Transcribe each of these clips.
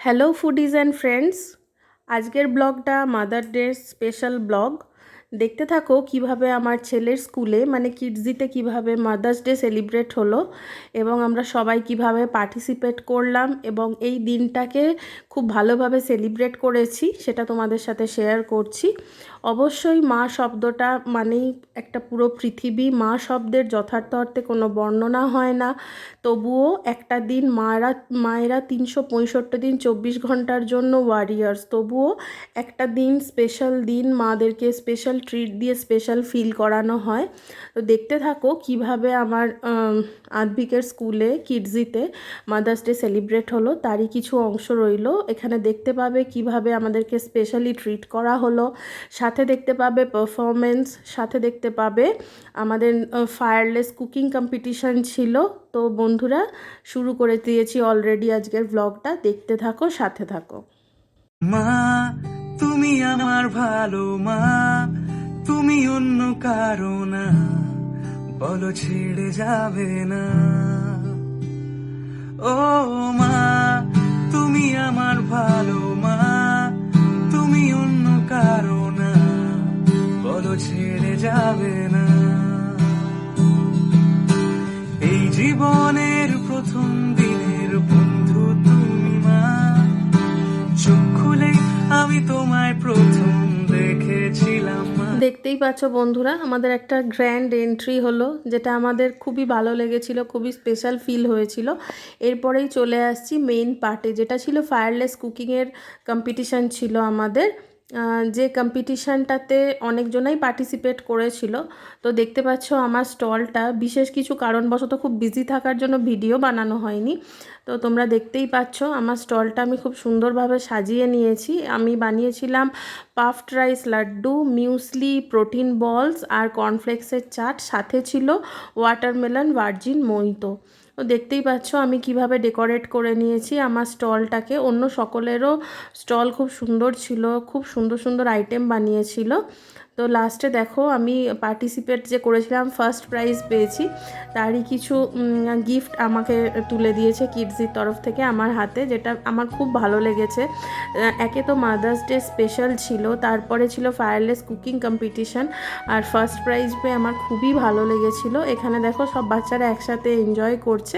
Hello foodies and friends আজকের ব্লগটা mother day special blog. দেখতে থাকো কীভাবে আমার ছেলের স্কুলে মানে কিডজিতে কীভাবে মাদার্স ডে সেলিব্রেট হলো এবং আমরা সবাই কীভাবে পার্টিসিপেট করলাম এবং এই দিনটাকে খুব ভালোভাবে সেলিব্রেট করেছি, সেটা তোমাদের সাথে শেয়ার করছি। অবশ্যই মা শব্দটা মানেই একটা পুরো পৃথিবী। মা শব্দের যথার্থ অর্থে কোনো বর্ণনা হয় না। তবুও একটা দিন মায়েরা মায়েরা তিনশো পঁয়ষট্টি দিন চব্বিশ ঘণ্টার জন্য ওয়ারিয়ার্স তবুও একটা দিন স্পেশাল দিন, মাদেরকে স্পেশাল ট্রিট দিয়ে স্পেশাল ফিল করানো হয়। তো দেখতে থাকো কীভাবে আমার আদভিকের স্কুলে কিডজিতে মাদার্স ডে সেলিব্রেট হলো। তারই কিছু অংশ রইল। এখানে দেখতে পাবে কীভাবে আমাদেরকে স্পেশালি ট্রিট করা হলো। সাথে দেখতে পাবে পারফরমেন্স সাথে দেখতে পাবে আমাদের ফায়ারলেস কুকিং কম্পিটিশান ছিল। তো বন্ধুরা, শুরু করে দিয়েছি অলরেডি আজকের ব্লগটা দেখতে থাকো, সাথে থাকো। মা, তুমি আমার ভালো মা। তুমি অন্য কারও না। বলো, ছেড়ে যাবে না। ও মা, তুমি আমার ভালো মা। তুমি অন্য কারও না। বলো, ছেড়ে যাবে না। এই জীবনের প্রথম দেখতেই পাচ্ছ বন্ধুরা, আমাদের একটা গ্র্যান্ড এন্ট্রি হলো, যেটা আমাদের খুবই ভালো লেগেছিল, খুবই স্পেশাল ফিল হয়েছিল। এরপরেই চলে আসছি মেইন পার্টে যেটা ছিল ফায়ারলেস কুকিংয়ের কম্পিটিশান ছিল আমাদের। যে কম্পিটিশানটাতে অনেকজনাই পার্টিসিপেট করেছিল। তো দেখতে পাচ্ছ আমার স্টলটা বিশেষ কিছু কারণবশত খুব বিজি থাকার জন্য ভিডিও বানানো হয়নি। তো তোমরা দেখতেই পাচ্ছ, আমার স্টলটা আমি খুব সুন্দরভাবে সাজিয়ে নিয়েছি। আমি বানিয়েছিলাম puffed rice laddu, muesli, protein balls আর কর্নফ্লেক্সের চাট, সাথে ছিল ওয়াটারমেলন, ভার্জিন মোহিতো তো দেখতেই পাচ্ছ, আমি কীভাবে ডেকোরেট করে নিয়েছি আমার স্টলটাকে। অন্য সকলেরও স্টল খুব সুন্দর ছিল, খুব সুন্দর সুন্দর আইটেম বানিয়েছিল। তো লাস্টে দেখো আমি পার্টিসিপেট যে করেছিলাম ফার্স্ট প্রাইজ পেয়েছি, তারই কিছু গিফট আমাকে তুলে দিয়েছে কিডসির তরফ থেকে আমার হাতে, যেটা আমার খুব ভালো লেগেছে। একে তো মাদার্স ডে স্পেশাল ছিল, তারপরে ছিল ফায়ারলেস কুকিং কম্পিটিশান আর ফার্স্ট প্রাইজ পেয়ে আমার খুবই ভালো লেগেছিল। এখানে দেখো সব বাচ্চারা একসাথে এনজয় করছে,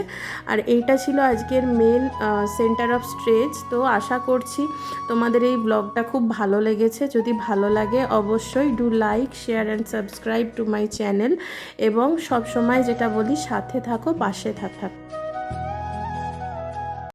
আর এইটা ছিল আজকের মেন সেন্টার অফ স্ট্রেজ তো আশা করছি তোমাদের এই ব্লগটা খুব ভালো লেগেছে, যদি ভালো লাগে অবশ্যই do like share and subscribe to my channel এবং সবসময় যেটা বলি, সাথে থাকো, পাশে থাক।